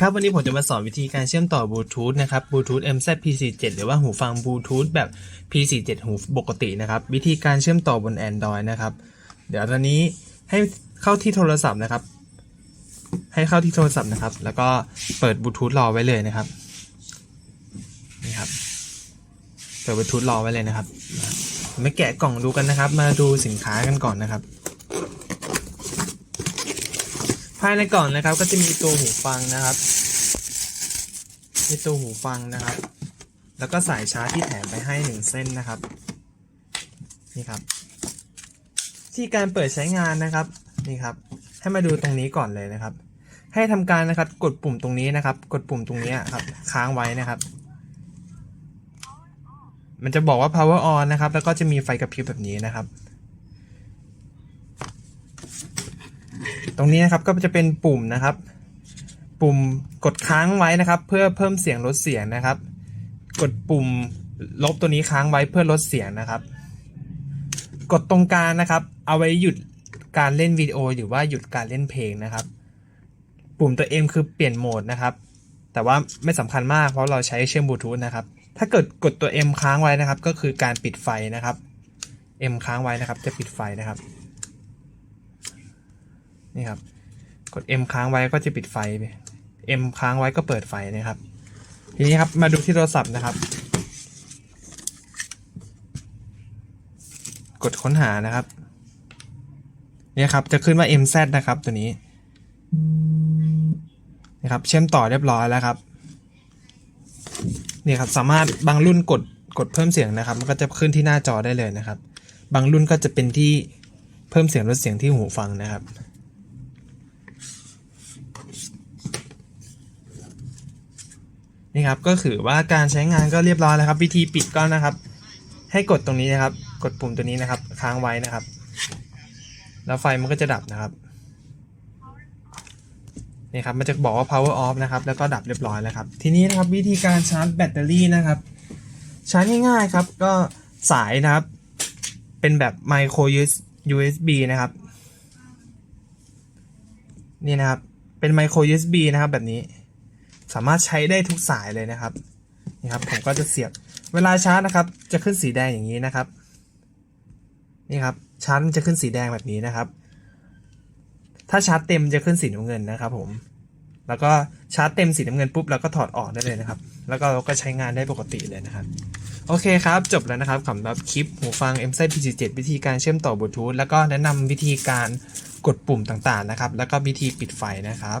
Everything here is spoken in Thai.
ครับวันนี้ผมจะมาสอนวิธีการเชื่อมต่อบลูทูธนะครับบลูทูธ MZ P47 หรือว่าหูฟังบลูทูธแบบ P47 หูปกตินะครับ วิธีการเชื่อมต่อบน Android นะครับ เดี๋ยวตอนนี้ให้เข้าที่โทรศัพท์นะครับ ให้เข้าที่โทรศัพท์นะครับ แล้วก็เปิดบลูทูธรอไว้เลยนะครับนี่ครับเปิดบลูทูธรอไว้เลยนะครับมาแกะกล่องดูกันนะครับ มาดูสินค้ากันก่อนนะครับ ภายในกล่องนะครับ ก็จะมีตัวหูฟังนะครับ มีตัวหูฟังนะครับ แล้วก็สายชาร์จที่แถมไปให้หนึ่งเส้นนะครับ นี่ครับ ที่การเปิดใช้งานนะครับ นี่ครับ ให้มาดูตรงนี้ก่อนเลยนะครับ ให้ทำการนะครับ กดปุ่มตรงนี้นะครับ กดปุ่มตรงนี้ครับ ค้างไว้นะครับ มันจะบอกว่า power on นะครับ แล้วก็จะมีไฟกระพริบแบบนี้นะครับ ตรงนี้นะครับก็จะเป็นปุ่มนะครับ ปุ่มกดค้างไว้นะครับ เพื่อเพิ่มเสียงลดเสียงนะครับ กดปุ่มลบตัวนี้ค้างไว้เพื่อลดเสียงนะครับ กดตรงกลางนะครับ เอาไว้หยุดการเล่นวิดีโอหรือว่าหยุดการเล่นเพลงนะครับ ปุ่มตัว M คือเปลี่ยนโหมดนะครับ แต่ว่าไม่สำคัญมากเพราะเราใช้เชื่อมบลูทูธนะครับ ถ้าเกิดกดตัว M ค้างไว้นะครับ ก็คือการปิดไฟนะครับ M ค้างไว้นะครับ จะปิดไฟนะครับ นี่ครับ กด M ค้างไว้ก็จะปิดไฟ M ค้างไว้ก็เปิดไฟนะครับ ทีนี้ครับมาดูที่โทรศัพท์นะครับ กดค้นหานะครับเนี่ยครับจะขึ้นว่า MZ นะครับตัวนี้นี่ครับเชื่อมต่อเรียบร้อยแล้วครับนี่ครับสามารถบางรุ่นกดกดเพิ่มเสียงนะครับ มันก็จะขึ้นที่หน้าจอได้เลยนะครับ บางรุ่นก็จะเป็นที่เพิ่มเสียงลดเสียงที่หูฟังนะครับ นี่ครับก็คือว่าการใช้งานก็เรียบร้อยแล้วครับ วิธีปิดก็นะครับ ให้กดตรงนี้นะครับ กดปุ่มตัวนี้นะครับ ค้างไว้นะครับ แล้วไฟมันก็จะดับนะครับนี่ครับมันจะบอกว่า power off นะครับแล้วก็ดับเรียบร้อยแล้วครับทีนี้นะครับวิธีการชาร์จแบตเตอรี่นะครับชาร์จง่ายๆครับก็สายนะครับ เป็นแบบ micro USB นะครับนี่นะครับเป็น micro USB นะครับแบบนี้ สามารถใช้ได้ทุกสายเลยนะครับนี่ครับผมก็จะเสียบเวลาชาร์จนะครับ จะขึ้นสีแดงอย่างนี้นะครับนี่ครับชาร์จจะขึ้นสีแดงแบบนี้นะครับ ถ้าชาร์จเต็มจะขึ้นสีน้ำเงินนะครับ ผม แล้วก็ชาร์จเต็มสีน้ำเงินปุ๊บเราก็ถอดออกได้เลยนะครับ แล้วก็เราก็ใช้งานได้ปกติเลยนะครับโอเคครับ จบแล้วนะครับสำหรับคลิปหูฟัง m z P47 วิธีการเชื่อมต่อบลูทูธแล้วก็แนะนำวิธีการกดปุ่มต่างๆนะครับ แล้วก็วิธีปิดไฟนะครับ